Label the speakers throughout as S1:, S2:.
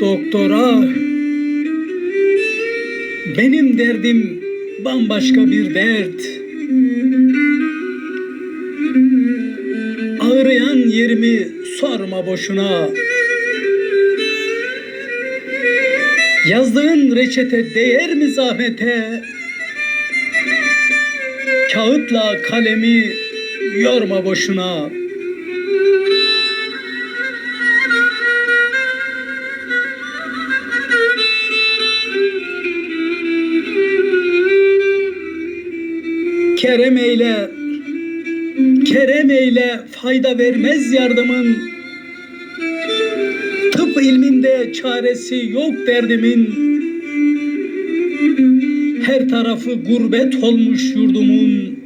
S1: doktora. Benim derdim bambaşka bir dert. Ağrıyan yerimi sorma boşuna. Yazdığın reçete değer mi zahmete? Kağıtla kalemi yorma boşuna. Kerem eyle, kerem eyle fayda vermez yardımın. Tıp ilminde çaresi yok derdimin. Her tarafı gurbet olmuş yurdumun.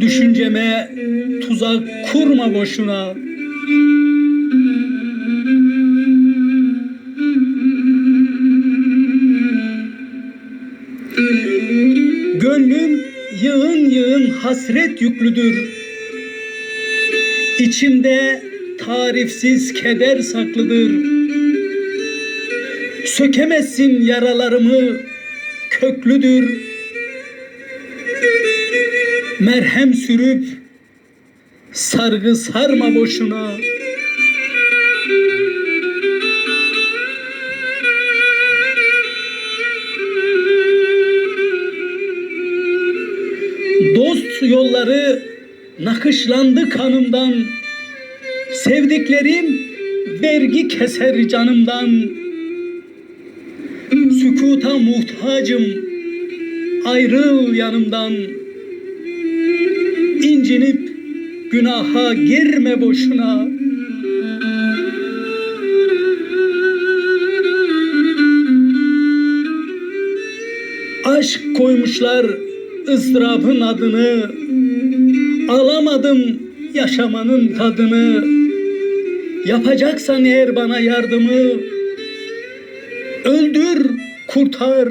S1: Düşünceme tuzak kurma boşuna. Gönlüm yığın yığın hasret yüklüdür. İçimde tarifsiz keder saklıdır. Sökemezsin yaralarımı köklüdür. Merhem sürüp sargı sarma boşuna. Dost yolları nakışlandı kanımdan. Sevdiklerim vergi keser canımdan. Sükuta muhtacım. Ayrıl yanımdan. İncinip günaha girme boşuna. Aşk koymuşlar ızdırabın adını Alamadım yaşamanın tadını. Yapacaksan eğer bana yardımı Öldür kurtar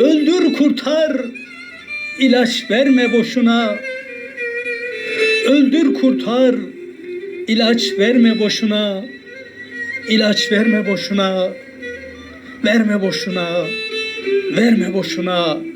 S1: Öldür kurtar. İlaç verme boşuna. Öldür kurtar. İlaç verme boşuna. İlaç verme boşuna. Verme boşuna. Verme boşuna